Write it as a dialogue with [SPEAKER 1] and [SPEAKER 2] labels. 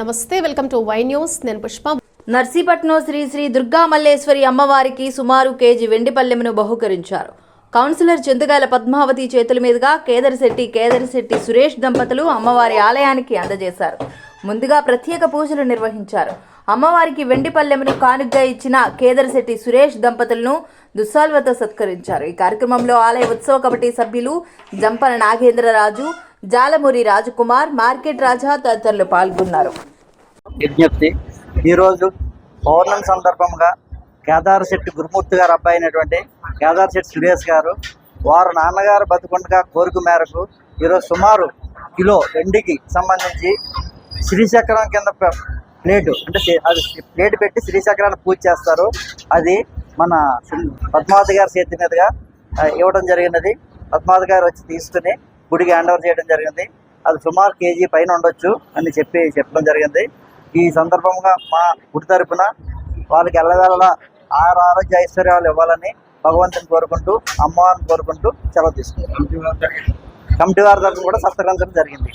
[SPEAKER 1] నమస్తే welcome to Y news. నేను పుష్ప.
[SPEAKER 2] నర్సీపట్నం శ్రీ శ్రీ దుర్గా మల్లేశ్వరి అమ్మవారికి సుమారు కేజీ వెండి పల్లెమును బహుకరించారు. కౌన్సిలర్ చింతకాయల పద్మావతి చేతుల మీదుగా కేదరిశెట్టి కేదరిశెట్టి సురేష్ దంపతులు అమ్మవారి ఆలయానికి అందజేశారు. ముందుగా ప్రత్యేక పూజలు నిర్వహించారు. అమ్మవారికి వెండి పల్లెమును కానుగ్గా ఇచ్చిన కేదరిశెట్టి సురేష్ దంపతులను దుస్సాల్వతో సత్కరించారు. ఈ కార్యక్రమంలో ఆలయ ఉత్సవ కమిటీ సభ్యులు జంపన నాగేంద్రరాజు జాలమూరి రాజకుమార్ మార్కెట్ రాజా తదితరులు పాల్గొన్నారు.
[SPEAKER 3] విజ్ఞప్తి ఈరోజు పౌర్ణమి సందర్భంగా కేదార్ శెట్టి గురుమూర్తి గారు అబ్బాయి అయినటువంటి కేదార్ శెట్టి సురేష్ గారు వారు నాన్నగారు బతుకుండగా కోరిక మేరకు ఈరోజు సుమారు కిలో వెండికి సంబంధించి శ్రీచక్రం కింద ప్లేటు అంటే అది ప్లేట్ పెట్టి శ్రీచక్రాన్ని పూజ చేస్తారు. అది మన శ్రీ- పద్మావతి గారి చేతి మీదుగా ఇవ్వడం జరిగినది. పద్మావతి గారు వచ్చి తీసుకుని గుడికి హ్యాండ్ ఓవర్ చేయడం జరిగింది. అది సుమారు కేజీ పైన ఉండొచ్చు అని చెప్పి చెప్పడం జరిగింది. ఈ సందర్భంగా మా గుడి తరపున వాళ్ళకి ఎల్లవేళ ఆరు ఆరోగ్య ఐశ్వర్యాలు ఇవ్వాలని భగవంతుని కోరుకుంటూ అమ్మవారిని కోరుకుంటూ సెలవు తీసుకున్నాం. కమిటీ వారి తరఫున కూడా సత్కరించడం జరిగింది.